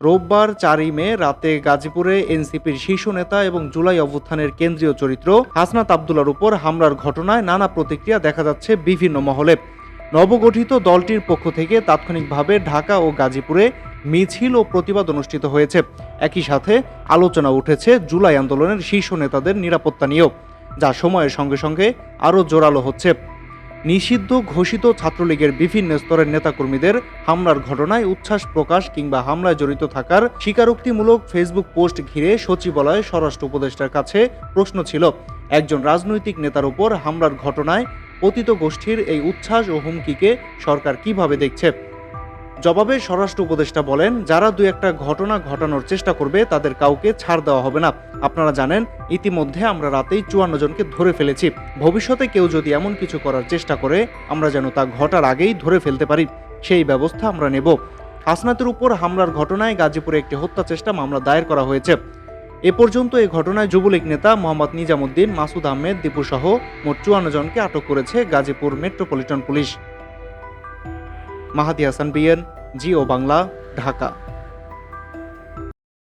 রোববার চারই মে রাতে গাজীপুরে এনসিপির শীর্ষ নেতা এবং জুলাই অভ্যুত্থানের কেন্দ্রীয় চরিত্র হাসনাত আবদুল্লার উপর হামলার ঘটনায় নানা প্রতিক্রিয়া দেখা যাচ্ছে বিভিন্ন মহলে। নবগঠিত দলটির পক্ষ থেকে তাৎক্ষণিকভাবে ঢাকা ও গাজীপুরে মিছিল ও প্রতিবাদ অনুষ্ঠিত হয়েছে। একই সাথে আলোচনা উঠেছে জুলাই আন্দোলনের শীর্ষ নেতাদের নিরাপত্তা নিয়েও, যা সময়ের সঙ্গে সঙ্গে আরও জোরালো হচ্ছে। নিষিদ্ধ ঘোষিত ছাত্রলীগের বিভিন্ন স্তরের নেতাকর্মীদের হামলার ঘটনায় উচ্ছ্বাস প্রকাশ কিংবা হামলায় জড়িত থাকার স্বীকারোক্তিমূলক ফেসবুক পোস্ট ঘিরে সচিবালয়ে স্বরাষ্ট্র উপদেষ্টার কাছে প্রশ্ন ছিল। একজন রাজনৈতিক নেতার উপর হামলার ঘটনায় পতিত গোষ্ঠীর এই উচ্ছ্বাস ও হুমকিকে সরকার কীভাবে দেখছে? জবাবে স্বরাষ্ট্র উপদেষ্টা বলেন, যারা দু একটা ঘটনা ঘটানোর চেষ্টা করবে, তাদের কাউকে ছাড় দেওয়া হবে না। আপনারা জানেন, ইতিমধ্যে আমরা রাতেই চুয়ান্ন জনকে ধরে ফেলেছি। ভবিষ্যতে কেউ যদি এমন কিছু করার চেষ্টা করে, আমরা যেন তা ঘটার আগেই ধরে ফেলতে পারি। সেই ব্যবস্থা আমরা নেব। হাসনাতের উপর হামলার ঘটনায় গাজীপুরে একটি হত্যা চেষ্টা মামলা দায়ের করা হয়েছে। এ পর্যন্ত এই ঘটনায় যুবলীগ নেতা মোহাম্মদ নিজামুদ্দিন, মাসুদ আহমেদ, দীপু সহ মোট চুয়ান্ন জনকে আটক করেছে Gazipur metropolitan police. Mahadi Hasan BN. Jio Bangla Dhaka.